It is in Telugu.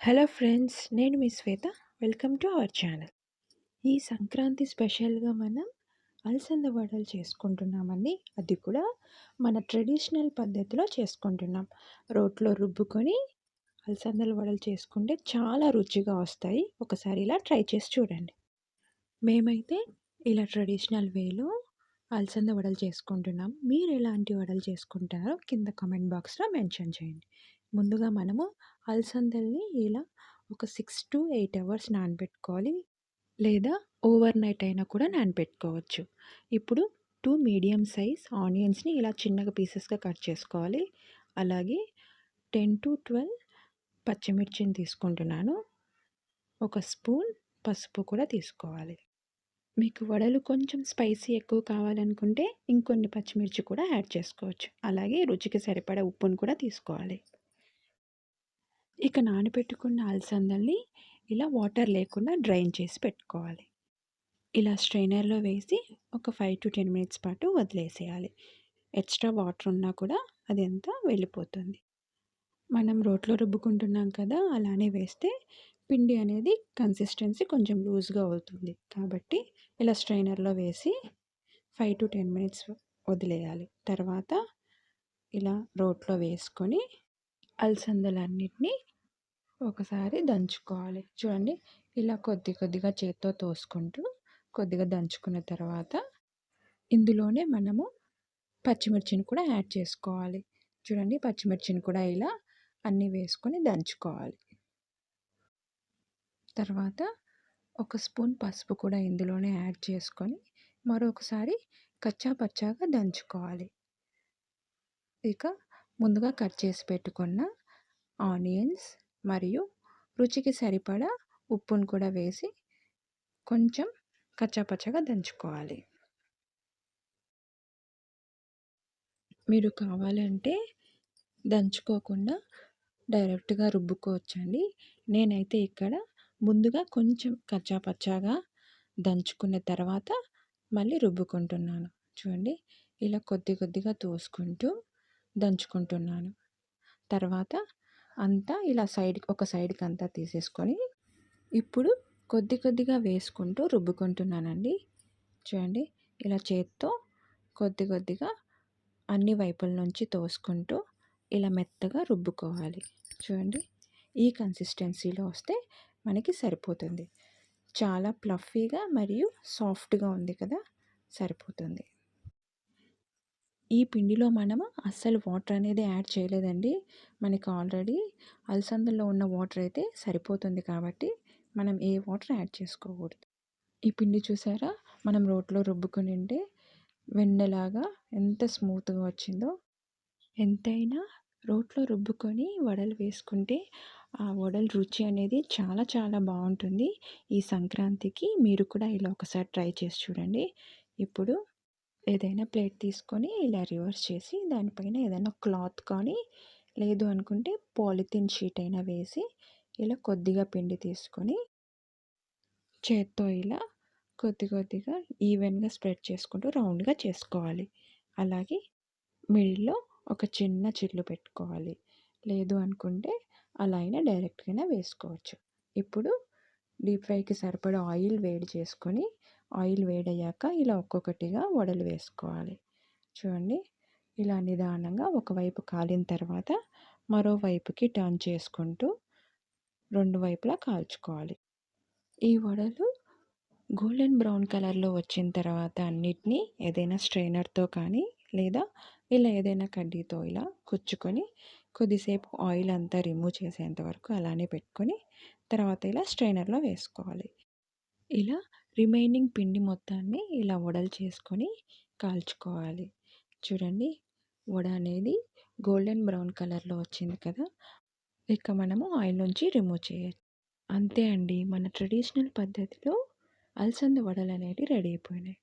హలో ఫ్రెండ్స్ నేను మీ Shweta. Welcome to our channel ఈ సంక్రాంతి స్పెషల్గా మనం అలసంద వడలు చేసుకుంటున్నామండి. అది కూడా మన ట్రెడిషనల్ పద్ధతిలో చేసుకుంటున్నాం. రోట్లో రుబ్బుకొని అలసందల వడలు చేసుకుంటే చాలా రుచిగా వస్తాయి. ఒకసారి ఇలా ట్రై చేసి చూడండి. మేమైతే ఇలా ట్రెడిషనల్ వేలో అలసంద వడలు చేసుకుంటున్నాం. మీరు ఎలాంటి వడలు చేసుకుంటారో కింద కామెంట్ బాక్స్లో మెన్షన్ చేయండి. ముందుగా మనము అలసందల్ని ఇలా ఒక సిక్స్ టు ఎయిట్ అవర్స్ నానబెట్టుకోవాలి. లేదా ఓవర్ నైట్ అయినా కూడా నానబెట్టుకోవచ్చు. ఇప్పుడు టూ మీడియం సైజ్ ఆనియన్స్ని ఇలా చిన్నగా పీసెస్గా కట్ చేసుకోవాలి. అలాగే టెన్ టు ట్వెల్వ్ పచ్చిమిర్చిని తీసుకుంటున్నాను. ఒక స్పూన్ పసుపు కూడా తీసుకోవాలి. మీకు వడలు కొంచెం స్పైసీ ఎక్కువ కావాలనుకుంటే ఇంకొన్ని పచ్చిమిర్చి కూడా యాడ్ చేసుకోవచ్చు. అలాగే రుచికి సరిపడా ఉప్పును కూడా తీసుకోవాలి. ఇక నానబెట్టుకున్న అలసందల్ని ఇలా వాటర్ లేకుండా డ్రైన్ చేసి పెట్టుకోవాలి. ఇలా స్ట్రైనర్లో వేసి ఒక ఫైవ్ టు టెన్ మినిట్స్ పాటు వదిలేసేయాలి. ఎక్స్ట్రా వాటర్ ఉన్నా కూడా అది అంతా వెళ్ళిపోతుంది. మనం రోట్లో రుబ్బుకుంటున్నాం కదా అలానే వేస్తే పిండి అనేది కన్సిస్టెన్సీ కొంచెం లూజ్గా అవుతుంది. కాబట్టి ఇలా స్ట్రైనర్లో వేసి ఫైవ్ టు టెన్ మినిట్స్ వదిలేయాలి. తర్వాత ఇలా రోట్లో వేసుకొని అలసందలన్నిటినీ ఒకసారి దంచుకోవాలి. చూడండి ఇలా కొద్ది కొద్దిగా చేత్తో తోసుకుంటూ కొద్దిగా దంచుకున్న తర్వాత ఇందులోనే మనము పచ్చిమిర్చిని కూడా యాడ్ చేసుకోవాలి. చూడండి పచ్చిమిర్చిని కూడా ఇలా అన్నీ వేసుకొని దంచుకోవాలి. తర్వాత ఒక స్పూన్ పసుపు కూడా ఇందులోనే యాడ్ చేసుకొని మరొకసారి కచ్చా పచ్చాగా దంచుకోవాలి. ఇక ముందుగా కట్ చేసి పెట్టుకున్న ఆనియన్స్ మరియు రుచికి సరిపడా ఉప్పును కూడా వేసి కొంచెం కచ్చాపచ్చగా దంచుకోవాలి. మీరు కావాలంటే దంచుకోకుండా డైరెక్ట్గా రుబ్బుకోవచ్చండి. నేనైతే ఇక్కడ ముందుగా కొంచెం కచ్చాపచ్చాగా దంచుకున్న తర్వాత మళ్ళీ రుబ్బుకుంటున్నాను. చూడండి ఇలా కొద్ది కొద్దిగా తోసుకుంటూ దంచుకుంటున్నాను. తర్వాత అంతా ఇలా సైడ్ ఒక సైడ్కి అంతా తీసేసుకొని ఇప్పుడు కొద్ది కొద్దిగా వేసుకుంటూ రుబ్బుకుంటున్నానండి. చూడండి ఇలా చేత్తో కొద్ది కొద్దిగా అన్ని వైపుల నుంచి తోసుకుంటూ ఇలా మెత్తగా రుబ్బుకోవాలి. చూడండి ఈ కన్సిస్టెన్సీలో వస్తే మనకి సరిపోతుంది. చాలా ప్లఫీగా మరియు సాఫ్ట్గా ఉంది కదా సరిపోతుంది. ఈ పిండిలో మనం అస్సలు వాటర్ అనేది యాడ్ చేయలేదండి. మనకి ఆల్రెడీ అలసందల్లో ఉన్న వాటర్ అయితే సరిపోతుంది కాబట్టి మనం ఏ వాటర్ యాడ్ చేసుకోకూడదు. ఈ పిండి చూసారా? మనం రోట్లో రుబ్బుకుని ఉంటే వెన్నెలాగా ఎంత స్మూత్గా వచ్చిందో. ఎంతైనా రోట్లో రుబ్బుకొని వడలు వేసుకుంటే ఆ వడలు రుచి అనేది చాలా చాలా బాగుంటుంది. ఈ సంక్రాంతికి మీరు కూడా ఇలా ఒకసారి ట్రై చేసి చూడండి. ఇప్పుడు ఏదైనా ప్లేట్ తీసుకొని ఇలా రివర్స్ చేసి దానిపైన ఏదైనా క్లాత్ కానీ లేదు అనుకుంటే పాలిథిన్ షీట్ అయినా వేసి ఇలా కొద్దిగా పిండి తీసుకొని చేత్తో ఇలా కొద్ది కొద్దిగా ఈవెన్గా స్ప్రెడ్ చేసుకుంటూ రౌండ్గా చేసుకోవాలి. అలాగే మిడిల్లో ఒక చిన్న చిల్లు పెట్టుకోవాలి. లేదు అనుకుంటే అలా అయినా డైరెక్ట్గా వేసుకోవచ్చు. ఇప్పుడు డీప్ ఫ్రైకి సరిపడా ఆయిల్ వేడి చేసుకొని ఆయిల్ వేడయ్యాక ఇలా ఒక్కొక్కటిగా వడలు వేసుకోవాలి. చూడండి ఇలా నిదానంగా ఒకవైపు కాలిన తర్వాత మరోవైపుకి టర్న్ చేసుకుంటూ రెండు వైపులా కాల్చుకోవాలి. ఈ వడలు గోల్డెన్ బ్రౌన్ కలర్లో వచ్చిన తర్వాత అన్నిటినీ ఏదైనా స్ట్రైనర్తో కానీ లేదా ఇలా ఏదైనా కడ్డీతో ఇలా కుచ్చుకొని కొద్దిసేపు ఆయిల్ అంతా రిమూవ్ చేసేంత వరకు అలానే పెట్టుకొని తర్వాత ఇలా స్ట్రైనర్లో వేసుకోవాలి. ఇలా రిమైనింగ్ పిండి మొత్తాన్ని ఇలా వడలు చేసుకొని కాల్చుకోవాలి. చూడండి వడ అనేది గోల్డెన్ బ్రౌన్ కలర్లో వచ్చింది కదా ఇక మనము ఆయిల్ నుంచి రిమూవ్ చేయొచ్చు. అంతే అండి మన ట్రెడిషనల్ పద్ధతిలో అలసంద వడలు అనేవి రెడీ అయిపోయినాయి.